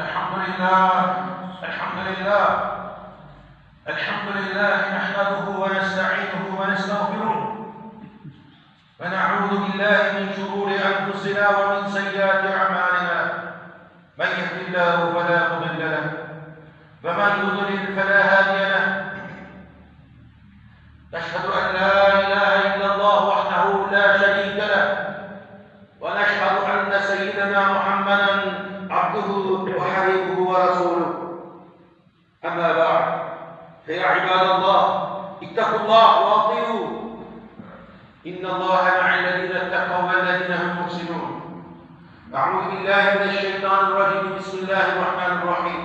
الحمد لله الحمد لله الحمد لله نحمده ونستعينه ونستغفره ونعوذ بالله من شرور أنفسنا ومن سيئات أعمالنا. من يهد الله فلا مضل له ومن يضلل فلا هادي له. نشهد أن بعد. فيا عباد الله اتقوا الله واطيعوه إن الله مع الذين اتقوا والذين هم محسنون. أعوذ بالله من الشيطان الرجيم. بسم الله الرحمن الرحيم.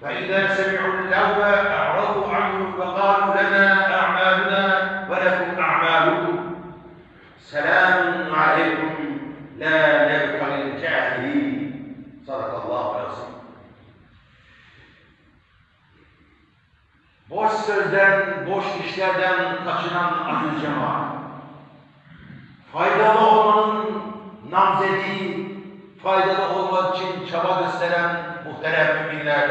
فإذا سمعوا اللغو أعرضوا عنه وقالوا لنا أعمالنا ولكم أعمالكم. سلام عليكم. لا Boş sözden, boş işlerden kaçınan aziz cemaat. Faydalı olmanın namzedi, faydalı olmak için çaba gösteren muhterem müminler,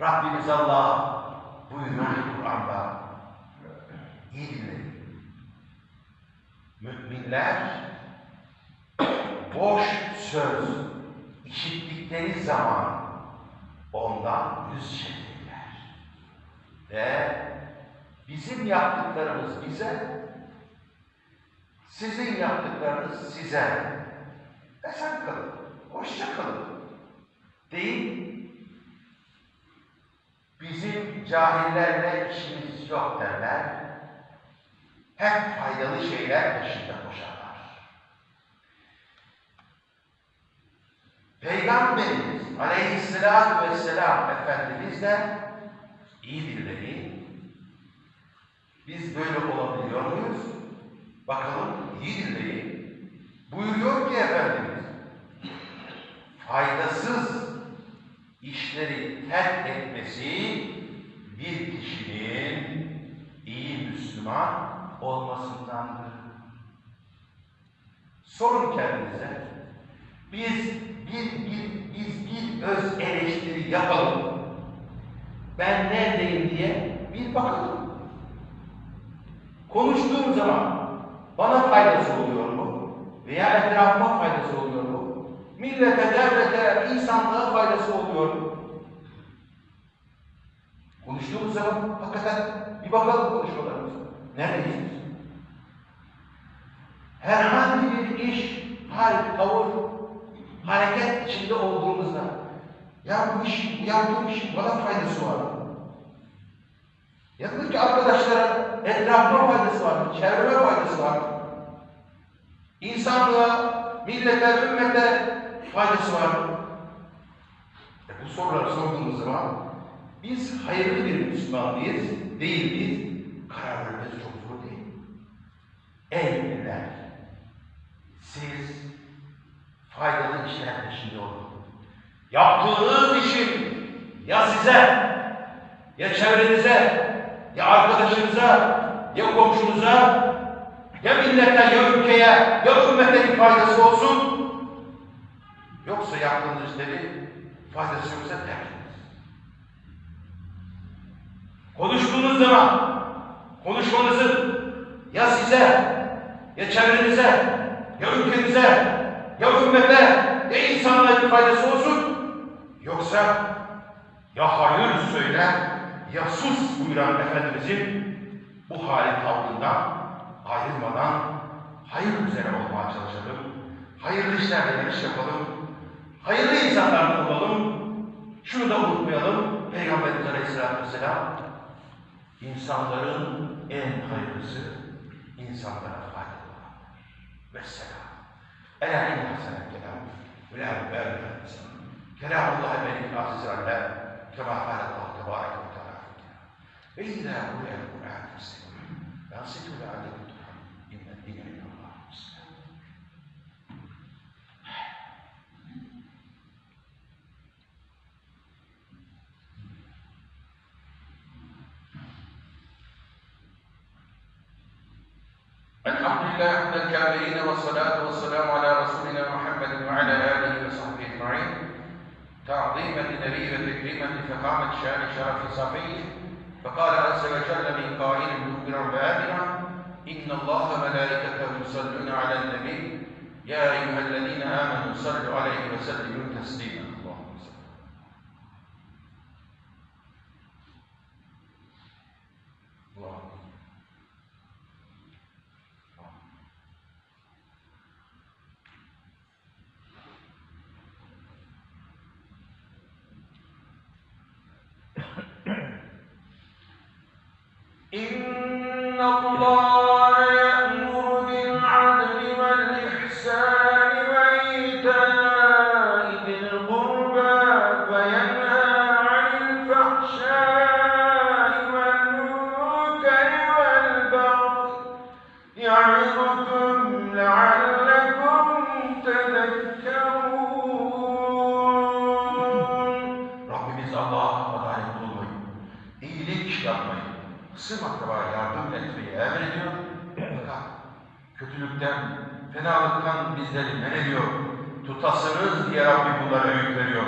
Rabbimiz Allah buyuruyor Kur'an'da. İyi. Müminler boş söz işittikleri zaman ondan yüz çevirirler. Ve bizim yaptıklarımız bize, sizin yaptıklarınız size. Esen kalın, hoşça kalın. Değil, bizim cahillerle işimiz yok derler. Hep faydalı şeyler peşinde koşarlar. Peygamberimiz aleyhissalatü vesselam Efendimiz de iyi dinleyin. Biz böyle olabiliyor muyuz? Bakalım iyi dinleyin. Buyuruyor ki Efendimiz, faydasız işleri terk etmesi bir kişinin iyi Müslüman olmasındandır. Sorun kendinize. Biz bir, bir, biz bir öz eleştiri yapalım. Ben neredeyim diye bir bakalım. Konuştuğum zaman bana faydası oluyor mu? Veya etrafıma faydası oluyor mu? Millete, devlete, insanlığa faydası oluyor mu? Konuştuğumuz zaman hakikaten bir bakalım konuşmalarımıza. Neredeyiz? Herhangi bir iş, hal, tavır, hareket içinde olduğumuzda ya bu iş, yaptığım işin bana faydası var mı? Yakındaki arkadaşlara etrafıma faydası var? Çevreme faydası var? İnsanlığa, millete, ümmete faydası var? E bu soruları sorduğumuz zaman biz hayırlı bir Müslüman mıyız, değil miyiz? Karar çok zor değil. Ey müminler, siz faydalı işler peşinde olun. Yaptığınız işin ya size, ya çevrenize, ya arkadaşınıza, ya komşunuza, ya millete, ya ülkeye, ya ümmete bir faydası olsun. Yoksa yaptığınız işleri faydası yoksa terk ediniz. Konuştuğunuz zaman konuşmanızın ya size, ya çevrenize, ya ülkenize, ya ümmete, ya insanlara bir faydası olsun. Yoksa ya hayır söyle, ya sus buyuran Efendimizin bu hali tavrından ayrılmadan hayır üzere olmaya çalışalım. Hayırlı işlerle iş yapalım. Hayırlı insanlardan olalım. Şunu da unutmayalım. Peygamberimiz Aleyhisselatü Vesselam insanların en hayırlısı insanlara faydalı olanlar. Vesselam. Ela in hasene kelam ve la mübarek insan. كلام الله الملك عن العلام كما قال الله تبارك وتعالى في الكتاب. إلا قرئ القرآن فاستمعوا فأنصتوا لعلكم ترحمون إن الدين عند الله الإسلام الحمد لله رب الكاملين والصلاة والسلام على رسولنا محمد وعلى آله وصحبه أجمعين. النبي وتكريما لفخامة شان شرف صفيه فقال عز وجل من قائل مخبرا وآمنا إن الله وملائكته يصلون على النبي. يا أيها الذين آمنوا صلوا عليه وسلموا تسليما. اللهم صل اللهم emrediyor. Fakat kötülükten, fenalıktan bizleri men ediyor. Tutasınız diye Rabbim bunlara öğüt veriyor.